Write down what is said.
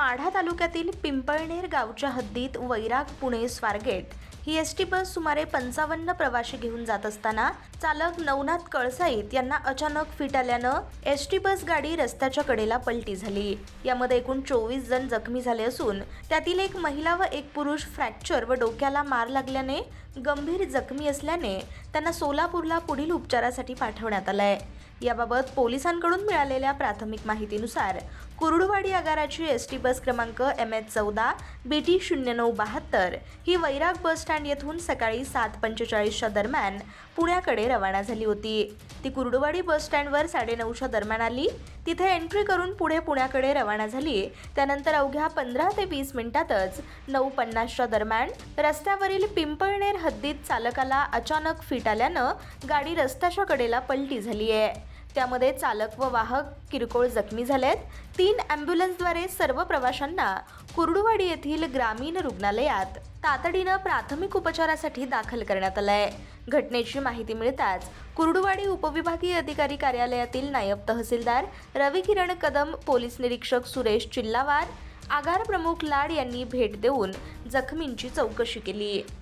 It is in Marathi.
माढा तालुक्यातील पिंपळनेर गावच्या हद्दीत वैराग पुणे स्वारगेट ही एस टी बस सुमारे पंचावन्न प्रवाशी घेऊन जात असताना चालक नवनाथ कळसाईत यांना अचानक फिट आल्यानं एस टी बस गाडी रस्त्याच्या कडेला पलटी झाली. यामध्ये एकूण चोवीस जण जखमी झाले असून त्यातील एक महिला व एक पुरुष फ्रॅक्चर व डोक्याला मार लागल्याने गंभीर जखमी असल्याने त्यांना सोलापूरला पुढील उपचारासाठी पाठवण्यात आलंय. याबाबत पोलिसांकडून मिळालेल्या प्राथमिक माहितीनुसार कुरुडवाडी आगाराची एस टी बस क्रमांक एम एच चौदा बी टी शून्य नऊ बहात्तर ही वैराग बस स्टँड येथून सकाळी सात पंचेचाळीसच्या दरम्यान पुण्याकडे रवाना झाली होती. ती कुरुडवाडी बस स्टँडवर साडेनऊच्या दरम्यान आली. तिथे एंट्री करून पुढे पुण्याकडे रवाना झाली. त्यानंतर अवघ्या पंधरा ते वीस मिनिटातच नऊ पन्नासच्या दरम्यान रस्त्यावरील पिंपळनेर हद्दीत चालकाला अचानक फिट आल्यानं गाडी रस्त्याच्या कडेला पलटी झाली आहे त्यामध्ये चालक व वाहक किरकोळ जखमी झालेत. तीन ॲम्ब्युलन्सद्वारे सर्व प्रवाशांना कुर्डुवाडी येथील ग्रामीण रुग्णालयात तातडीनं प्राथमिक उपचारासाठी दाखल करण्यात आलंय. घटनेची माहिती मिळताच कुर्डुवाडी उपविभागीय अधिकारी कार्यालयातील नायब तहसीलदार रवी किरण कदम पोलीस निरीक्षक सुरेश चिल्लावार आगार प्रमुख लाड यांनी भेट देऊन जखमींची चौकशी केली.